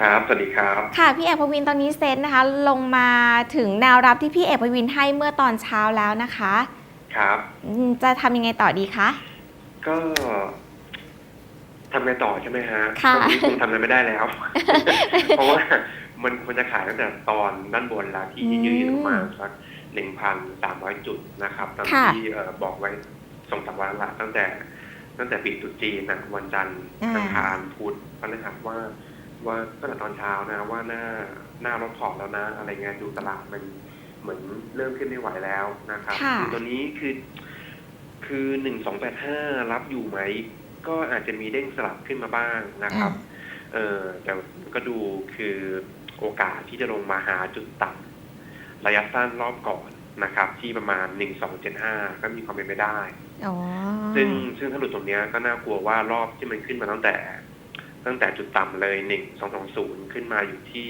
ครับ สวัสดีครับ ค่ะ พี่เอกพวินตอนนี้เซ็นนะคะ ลงมาถึงแนวรับที่พี่เอกพวินให้เมื่อตอนเช้าแล้วนะคะ ครับ อืมจะทำยังไงต่อดีคะ ก็ทำไงต่อใช่ไหมฮะค่ะ ตอนนี้คงทำอะไรไม่ได้แล้ว เพราะว่ามันควรจะขายตั้งแต่ตอนด้านบนแล้วที่อืมยืดออกมาสักหนึ่งพันสามร้อยจุดนะครับตามค่ะ ที่เอ่อบอกไว้สองสามวันละตั้งแต่ ตั้งแต่ปีตรุษจีนนะวันจันทร์อ่าอังคารพุธพฤหัสว่า ว่าตั้งแต่ตอนเช้านะว่าหน้าหน้ารถถอดแล้วนะ อะไรเงี้ยดูตลาดมันเหมือนเริ่มขึ้นไม่ไหวแล้วนะครับค่ะอตัวนี้คือ คือหนึ่งสองแปดห้ารับอยู่ไหม ก็อาจจะมีเด้งสลับขึ้นมาบ้างนะครับ เออแต่ก็ดูคือโอกาสที่จะลงมาหาจุดต่ำระยะสั้นรอบก่อนนะครับ ที่ประมาณหนึ่งสองเจ็ดห้าก็มีความเป็นไปได้ อ๋อซึ่งซึ่งถ้าหลุดตรงเนี้ยก็น่ากลัวว่ารอบที่มันขึ้นมาตั้งแต่ ตั้งแต่จุดต่ำเลยหนึ่งสองสองศูนย์ขึ้นมาอยู่ที่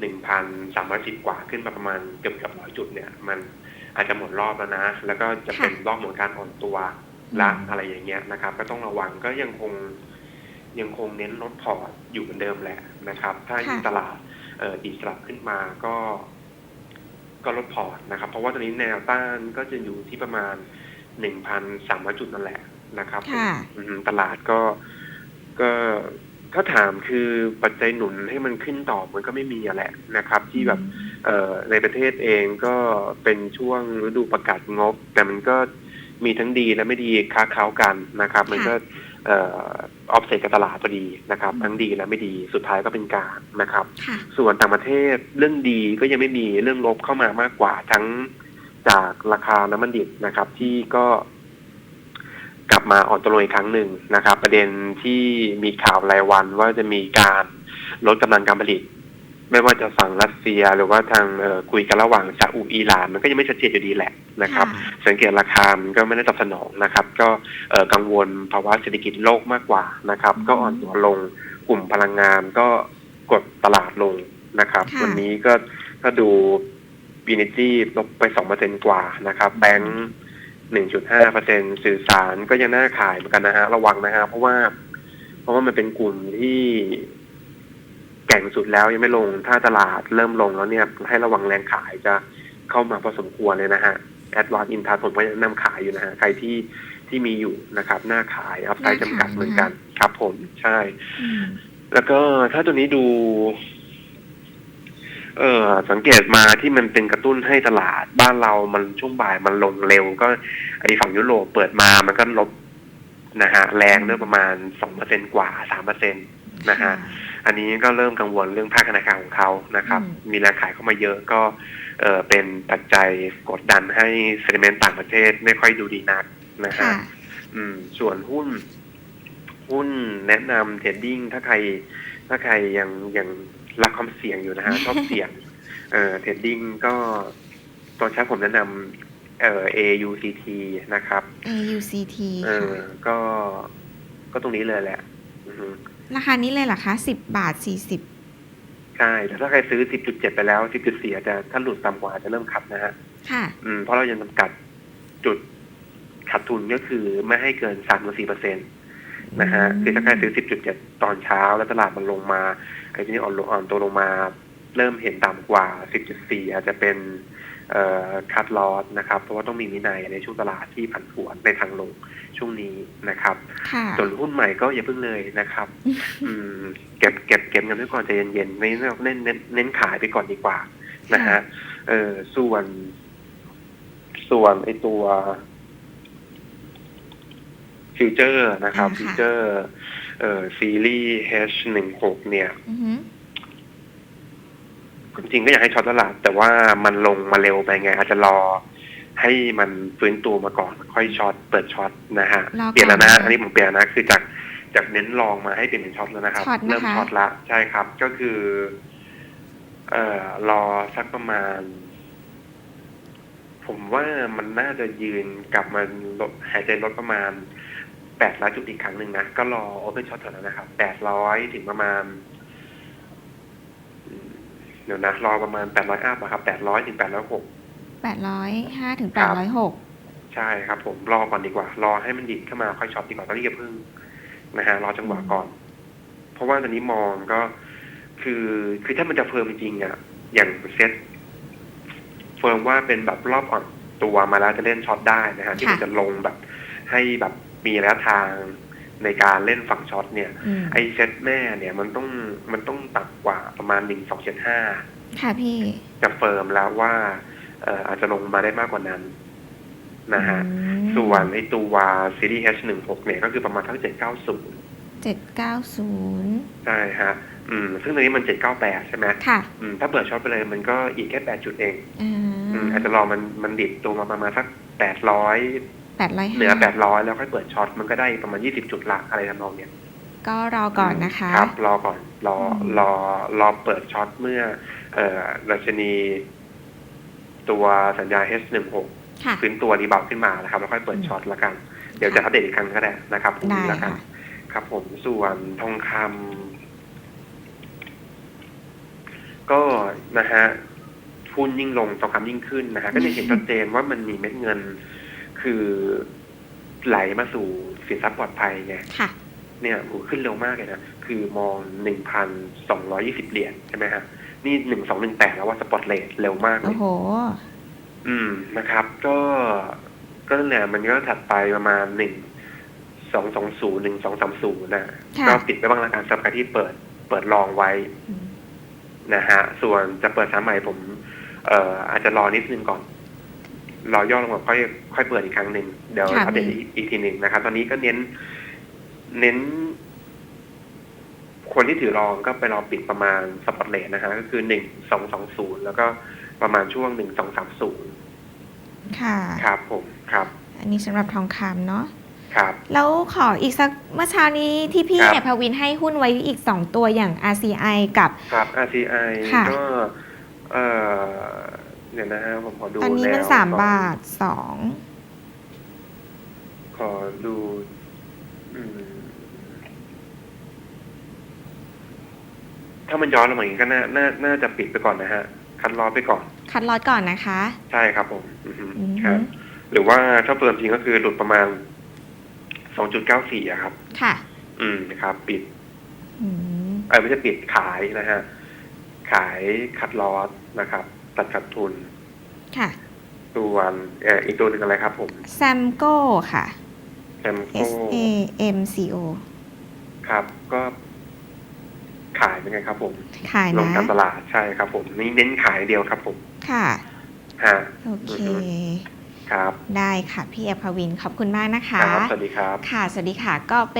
หนึ่งพันสามร้อยสิบกว่าขึ้นมาประมาณเกือบเกือบร้อยจุดเนี่ย มันอาจจะหมดรอบแล้วนะ แล้วก็จะเป็นรอบของการอ่อนตัวละอะไรอย่างเงี้ยนะครับ ก็ต้องระวังก็ยังคงยังคงเน้นลดพอร์ตอยู่เหมือนเดิมแหละนะครับ ถ้ายิ่งตลาดเอ่อดีดสลับขึ้นมาก็ก็ลดพอร์ตนะครับ เพราะว่าตอนนี้แนวต้านก็จะอยู่ที่ประมาณหนึ่งพันสามร้อยจุดนั่นแหละนะครับค่ะอืมตลาดก็ก็ ถ้าถามคือปัจจัยหนุนให้มันขึ้นต่อมันก็ไม่มีอะแหละนะครับ ที่แบบเอ่อในประเทศเองก็เป็นช่วงฤดูประกาศงบ แต่มันก็มีทั้งดีและไม่ดีค้าเขากันนะครับ มันก็เออฟเซตกับตลาดพอดีนะครับ ทั้งดีและไม่ดีสุดท้ายก็เป็นกลางนะครับค่ะส่วนต่างประเทศเรื่องดีก็ยังไม่มีเรื่องลบเข้ามามากกว่าทั้งจากราคาน้ำมันดิบนะครับ ที่ก็ กลับมาอ่อนตัวลงอีกครั้งหนึ่งนะครับ ประเด็นที่มีข่าวรายวันว่าจะมีการลดกำลังการผลิต ไม่ว่าจะฝั่งรัสเซียหรือว่าทางคุยกันระหว่างซาอุอิหร่าน มันก็ยังไม่ชัดเจนอยู่ดีแหละนะครับ สังเกตราคามันก็ไม่ได้ตอบสนองนะครับ ก็กังวลภาวะเศรษฐกิจโลกมากกว่านะครับ ก็อ่อนตัวลงกลุ่มพลังงานก็กดตลาดลงนะครับ วันนี้ก็ถ้าดูบีนิจีลบไปสองเปอร์เซ็นกว่านะครับแบงค์ 1.5เปอร์เซ็นสื่อสารก็ยังน่าขายเหมือนกันนะฮะ ระวังนะฮะ เพราะว่า เพราะว่ามันเป็นกลุ่มที่แก่งสุดแล้วยังไม่ลง ถ้าตลาดเริ่มลงแล้วเนี่ย ให้ระวังแรงขายจะเข้ามาพอสมควรเลยนะฮะแอดวานอินทาผมก็ยังนำขายอยู่นะฮะ ใครที่ที่มีอยู่นะครับ หน้าขายอัพไซด์จำกัดเหมือนกัน ครับผมใช่ แล้วก็ถ้าตัวนี้ดู เออสังเกตมาที่มันเป็นกระตุ้นให้ตลาดบ้านเรามันช่วงบ่ายมันลงเร็ว ก็ไอฝั่งยุโรปเปิดมามันก็ลบนะฮะแรงเรื่องประมาณสองเปอร์เซ็นกว่าสามเปอร์เซ็นนะฮะอันนี้ก็เริ่มกังวลเรื่องภาคธนาคารของเขานะครับอืมมีแรงขายเข้ามาเยอะก็เออเป็นปัจจัยกดดันให้เซนิเมนต์ต่างประเทศไม่ค่อยดูดีนักนะฮะค่ะอืม ส่วนหุ้น หุ้นแนะนำเทรดดิ้งถ้าใคร ถ้าใครยังยังรักความเสี่ยงอยู่นะฮะชอบเสี่ยง เอ่อเทรดดิ้งก็ตอนเช้าผมแนะนำเอ่อ AUCT นะครับ AUCT เอค่ะอก็ก็ตรงนี้เลยแหละอือฮึราคานี้เลยเหรอคะสิบบาทสี่สิบใช่แต่ถ้าใครซื้อ 10.7 ไปแล้ว 10.4อาจจะถ้าหลุดต่ำกว่าอาจจะเริ่มขัดนะฮะค่ะอืมเพราะเรายังจำกัดจุดขาดทุนก็คือไม่ให้เกินสามถึงสี่เปอร์เซ็นต นะฮะอืมคือถ้าใครซื้อสิบจุดเจ็ดตอนเช้าแล้วตลาดมันลงมาไอ้ที่นี่อ่อนลงอ่อนตัวลงมา เริ่มเห็นต่ำกว่าสิบจุดสี่อาจจะเป็นเอ่อคัดลอสนะครับ เพราะว่าต้องมีวินัยในช่วงตลาดที่ผันผวนในทางลงช่วงนี้นะครับค่ะส่วนหุ้นใหม่ก็อย่าเพิ่งเลยนะครับ อืม เก็บเก็บเก็บเงินไว้ก่อนใจเย็นๆไม่เน้นเน้นเน้นขายไปก่อนดีกว่านะฮะเออส่วน ส่วนไอตัว ฟิวเจอร์นะครับอ่าค่ะฟิวเจอร์เอ่อซีรีส์ H หนึ่งหกเนี่ยอือหือจริงๆก็อยากให้ช็อตตลาดแต่ว่ามันลงมาเร็วไปไง อาจจะรอให้มันฟื้นตัวมาก่อน ค่อยช็อตเปิดช็อตนะฮะรอก่อนเปลี่ยนแล้วนะนะคะอันนี้ผมเปลี่ยนแล้วนะคือจากจากเน้นลองมาให้เปลี่ยนเป็นช็อตแล้วนะครับช็อตนะคะเริ่มช็อตละใช่ครับ ก็คือ เอ่อรอสักประมาณ ผมว่ามันน่าจะยืนกลับมาลดหายใจลดประมาณ แปดร้อยจุดอีกครั้งหนึ่งนะ ก็รอโอเ n นช็อตเถอะนะครับแปดร้อยถึงประมาณอืมเดี๋ยวนะรอประมาณแปดร้อยอัพอะครับแปดร้อยถึงแปดร้อยหกแปดร้อยห้าถึงคแปรัดบร้อยหกใช่ครับ ผมรอก่อนดีกว่า รอให้มันดิดเข้ามาค่อยช็อตดีกว่าตอนนี้อย่าเพิ่งนะฮะรอจังหวะก่อน เพราะว่าตอนนี้มองก็คือคือถ้ามันจะเฟิร์มจริงๆอะอย่างเซ็ตเฟิร์มว่าเป็นแบบรอบอ่อนตัวมาแล้วจะเล่นช็อตได้นะฮะที่มันค่ะจะลงแบบให้แบบ มีระยะทางในการเล่นฝั่งช็อตเนี่ยอืมไอเซ็ตแม่เนี่ยมันต้องมันต้องต่ำกว่าประมาณหนึ่งสองเจ็ดห้าค่ะพี่ จะเฟิร์มแล้วว่าเอ่ออาจจะลงมาได้มากกว่านั้นนะฮะอืมส่วนไอตัวซีรีส์ H16 เนี่ยก็คือประมาณทั้ง790เจ็ดเก้าศูนย์ใช่ฮะ อืม ซึ่งตอนนี้มัน798ใช่ไหมค่ะ อืม ถ้าเปิดช็อตไปเลยมันก็อีกแค่8จุดเองอ่อืมาอาจจะรอมันมันดิบตัวมาประมาณสัก800แปดร้อย เหนือ800 แล้วค่อยเปิดช็อตมันก็ได้ประมาณ 20 จุดละอะไรทำนองเนี้ยก็รอก่อนนะคะ ครับ รอก่อน รออืมรอรอเปิดช็อตเมื่อ เอ่อรัชนี ตัวสัญญา H16 ค่ะฟื้นตัวรีบาวด์ขึ้นมานะครับ แล้วค่อยเปิดช็อตละกัน เดี๋ยวจะอัปเดตอีกครั้งก็ได้นะครับพรุ่งได้นี้ละกันค่ะครับผมส่วนทองคำก็นะฮะหุ้นยิ่งลงทองคำยิ่งขึ้นนะฮะก็จะเห็นชัดเจนว่ามันมีเม็ดเงิน คือไหลมาสู่สินทรัพย์ปลอดภัยไงค่ะ เนี่ยโหขึ้นเร็วมากเลยนะ คือมองหนึ่งพันสองร้อยี่สิบเหรียญใช่ไหมฮะ นี่หนึ่งสองหนึ่งแปดแล้วว่าสปอตเลทเร็วมากเลโอ้ยโห อืมนะครับ ก็ก็นั่นแหละมันก็ถัดไปประมาณหนึ่งสองสองศูนย์หนึ่งสองสามศูนย์นะค่ะก็ปิดไปบ้างละกันสำหรับใครที่เปิดเปิดลองไว้อืมนะฮะ ส่วนจะเปิดสามใหม่ผม เอ่ออาจจะรอนิดนึงก่อน รอย่อลงมาค่อยค่อยเปิดอีกครั้งหนึ่งเดี๋ยวค่ะอัปเดตพี่อีกอีกทีหนึ่งนะครับ ตอนนี้ก็เน้น เน้น คนที่ถือรองก็ไปรอปิดประมาณสปอตเลทนะฮะก็คือหนึ่งสองสองศูนย์แล้วก็ประมาณช่วงหนึ่งสองสามศูนย์ค่ะ ครับผมครับ อันนี้สำหรับทองคำเนาะครับแล้วขออีกสักเมื่อเช้านี้ที่พี่ครับเอกพวินให้หุ้นไว้อีก2ตัวอย่าง RCI กับ ครับ RCI ค่ะก็เอ่อ เดี๋ยวนะฮะผมขอดูตอนนี้มันแว3ก่อบาทขอดูอืมถ้ามันย้อนลงมาอย่างนี้ก็น่าน่าน่าจะปิดไปก่อนนะฮะ คัดลอไปก่อน2คัดลอตก่อนนะคะใช่ครับผมอือฮึอือฮึครับ หรือว่าถ้าเปิดจริงก็คือหลุดประมาณ2.94อะครับ ค่ะอืมครับ ปิด อืม เออไม่ใช่ปิดขายนะฮะ ขายคัดลอสนะครับ ตัดขาดทุน ค่ะส่วนเอ่ออีกตัวหนึ่งอะไรครับผมแซมโก้ค่ะ แซมโก้ S A M C O ครับ ก็ขายเป็นไงครับ ผมขายลนะงการตลาดใช่ครับ ผมนี่เน้นขายเดียวครับ ผมค่ะ ฮะโอเคอือฮึครับได้ค่ะ พี่เอกพวิน ขอบคุณมากนะคะ ครับสวัสดีครับ ค่ะ สวัสดีค่ะ ก็เป็น